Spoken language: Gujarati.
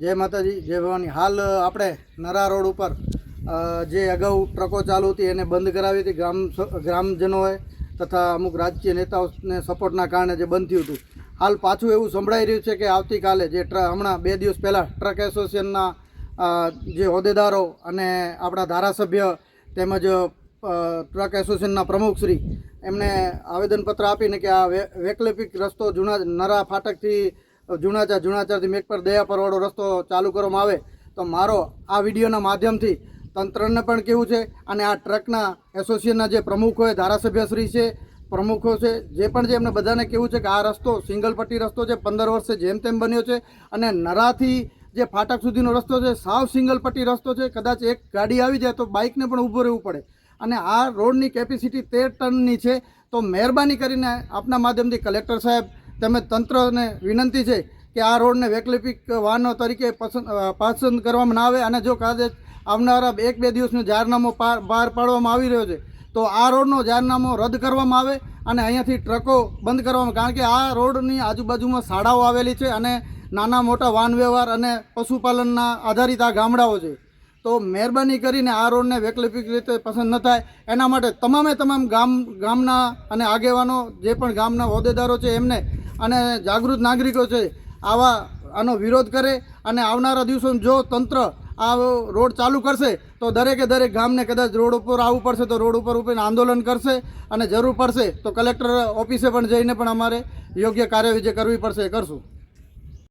જય માતાજી, જય ભવાની. હાલ આપણે નરા રોડ ઉપર જે અગાઉ ટ્રકો ચાલુ હતી એને બંધ કરાવી હતી. ગ્રામ ગ્રામજનોએ તથા અમુક રાજકીય નેતાઓને સપોર્ટના કારણે જે બંધ થયું હતું. હાલ પાછું એવું સંભળાઈ રહ્યું છે કે આવતીકાલે જે હમણાં બે દિવસ પહેલાં ટ્રક એસોસિએશનના જે હોદ્દેદારો અને આપણા ધારાસભ્ય તેમજ ટ્રક એસોસિએશનના પ્રમુખશ્રી એમણે આવેદનપત્ર આપીને કે આ વૈકલ્પિક રસ્તો જૂના નરા ફાટકથી જૂનાચાર જૂનાચારથી મેઘ પર દયા પરવાળો રસ્તો ચાલુ કરવામાં આવે તો મારો આ વિડીયોના માધ્યમથી તંત્રને પણ કેવું છે અને આ ટ્રકના એસોસિએશનના જે પ્રમુખો હોય ધારાસભ્યશ્રી છે, પ્રમુખો છે, જે પણ છે, એમને બધાને કેવું છે કે આ રસ્તો સિંગલ પટ્ટી રસ્તો છે, પંદર વર્ષે જેમ તેમ બન્યો છે અને નરાથી જે ફાટક સુધીનો રસ્તો છે, સાવ સિંગલ પટ્ટી રસ્તો છે, કદાચ એક ગાડી આવી જાય તો બાઇકને પણ ઊભું રહેવું પડે. અને આ રોડની કેપેસિટી તેર ટનની છે, તો મહેરબાની કરીને આપના માધ્યમથી કલેક્ટર સાહેબ તેમજ તંત્રને વિનંતી છે કે આ રોડને વૈકલ્પિક વાહનો તરીકે પસંદ પસંદ કરવામાં ના આવે અને જો કાદે આવનારા એક બે દિવસનું જાહેરનામું બહાર પાડવામાં આવી રહ્યો છે, તો આ રોડનો જાહેરનામો રદ કરવામાં આવે અને અહીંયાથી ટ્રકો બંધ કરવામાં કારણ કે આ રોડની આજુબાજુમાં શાળાઓ આવેલી છે અને નાના મોટા વાહન વ્યવહાર અને પશુપાલનના આધારિત આ ગામડાઓ છે. તો મહેરબાની કરીને આ રોડને વૈકલ્પિક રીતે પસંદ ન થાય. એના માટે તમામે તમામ ગામ, ગામના અને આગેવાનો, જે પણ ગામના હોદ્દેદારો છે, એમને અને જાગૃત નાગરિકો છે, આવા આનો વિરોધ કરે અને આવનારા દિવસોમાં જો તંત્ર આ રોડ ચાલુ કરશે, તો દરેકે દરેક ગામને કદાચ રોડ ઉપર આવવું પડશે, તો રોડ ઉપર ઉપર આંદોલન કરશે અને જરૂર પડશે, તો કલેક્ટર ઓફિસે પણ જઈને પણ અમારે યોગ્ય કાર્યવાહી જે કરવી પડશે એ કરશું.